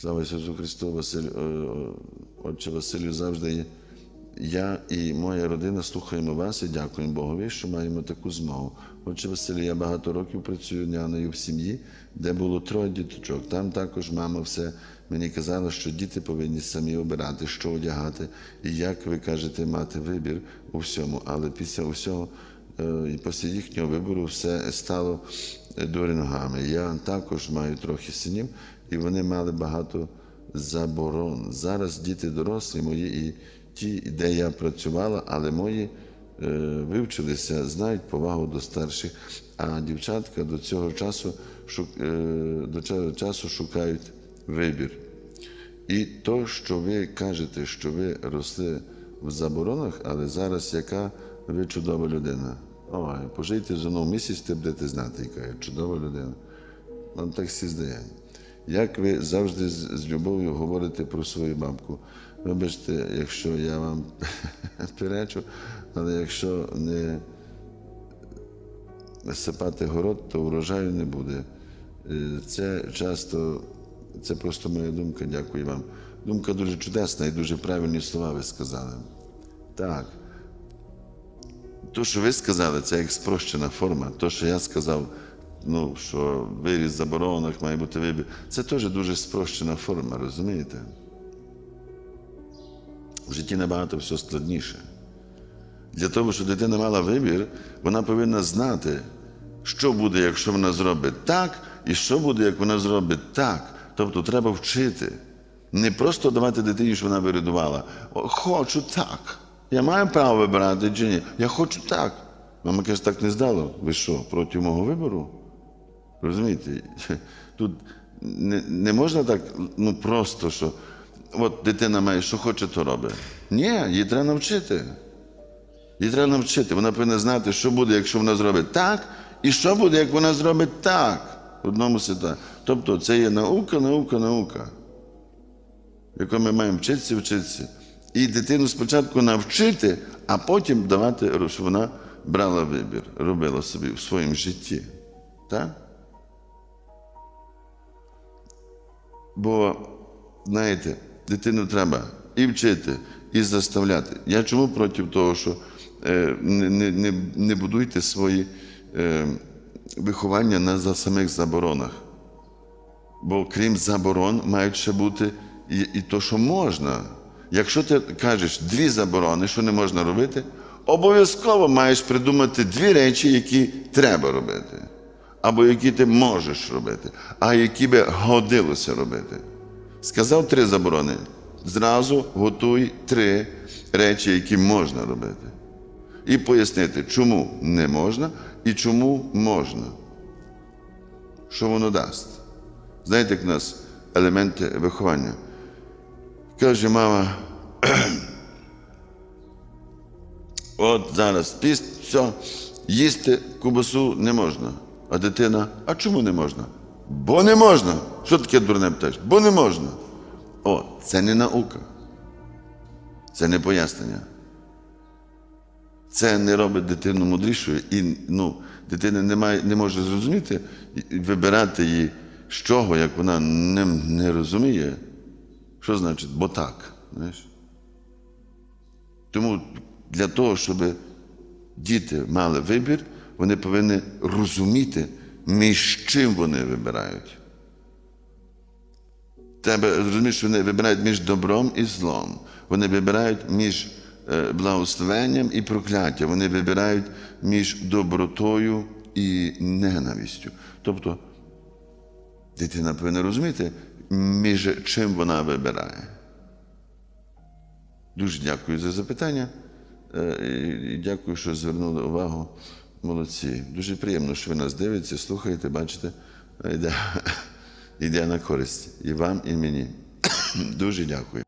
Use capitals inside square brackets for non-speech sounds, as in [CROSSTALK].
Слава Ісусу Христу, Василь, е, е, Отче Василю, завжди. Я і моя родина слухаємо вас і дякуємо Богові, що маємо таку змогу. Отче Василю, я багато років працюю няною в сім'ї, де було троє діточок. Там також мама все мені казала, що діти повинні самі обирати, що одягати, і як ви кажете, мати вибір у всьому. Але після усього е, і після їхнього вибору все стало е, ногами. Я також маю трохи синів, і вони мали багато заборон. Зараз діти дорослі мої і ті, де я працювала, але мої е, вивчилися, знають повагу до старших, а дівчатка до цього часу, шук, е, до цього часу шукають вибір. І то, що ви кажете, що ви росли в заборонах, але зараз яка ви чудова людина. Ой, пожийте зо мною місяць, ти будете знати, яка я чудова людина. Вам так всі здає. Як ви завжди з, з любов'ю говорите про свою бабку? Вибачте, якщо я вам [LAUGHS] перечу, але якщо не сипати город, то врожаю не буде. Е, Це часто, це просто моя думка, дякую вам. Думка дуже чудесна і дуже правильні слова ви сказали. Так. То, що ви сказали, це як спрощена форма. То, що я сказав, ну, що виріс в заборонах, має бути вибір, це теж дуже спрощена форма, розумієте? В житті набагато все складніше. Для того, щоб дитина мала вибір, вона повинна знати, що буде, якщо вона зробить так, і що буде, як вона зробить так. Тобто треба вчити. Не просто давати дитині, що вона вирядувала. Хочу так. Я маю право вибирати чи ні? Я хочу так. Мама каже, так не здало. Ви що, проти мого вибору? Розумієте? [LAUGHS] Тут не, не можна так, ну просто що. От дитина має, що хоче, то робить. Ні, її треба навчити. Її треба навчити. Вона повинна знати, що буде, якщо вона зробить так, і що буде, як вона зробить так. В одному світа. Тобто це є наука, наука, наука, яку ми маємо вчитися, вчитися. І дитину спочатку навчити, а потім давати, щоб вона брала вибір, робила собі в своєму житті. Так? Бо, знаєте, дитину треба і вчити, і заставляти. Я чому проти того, що е, не, не, не, будуйте свої е, виховання на за самих заборонах. Бо крім заборон, мають ще бути і, і то, що можна. Якщо ти кажеш дві заборони, що не можна робити, обов'язково маєш придумати дві речі, які треба робити, або які ти можеш робити, а які би годилося робити. Сказав три заборони. Зразу готуй три речі, які можна робити. І пояснити, чому не можна і чому можна. Що воно дасть? Знаєте, як у нас елементи виховання. Каже мама, от зараз піст, їсти кубасу не можна. А дитина, а чому не можна? Бо не можна. Що таке дурне питаєш? Бо не можна. О, це не наука. Це не пояснення. Це не робить дитину мудрішою, і ну, дитина не, має, не може зрозуміти вибирати її з чого, як вона не, не розуміє. Що значить, бо так. Знаєш? Тому для того, щоб діти мали вибір, вони повинні розуміти, між чим вони вибирають. Тебе розумієш, що вони вибирають між добром і злом. Вони вибирають між е, благословенням і прокляттям. Вони вибирають між добротою і ненавистю. Тобто дитина повинна розуміти, між чим вона вибирає. Дуже дякую за запитання. Е, і Дякую, що звернули увагу. Молодці. Дуже приємно, що ви нас дивитеся, слухаєте, бачите, йде, [LAUGHS] йде на користь і вам, і мені. [COUGHS] Дуже дякую.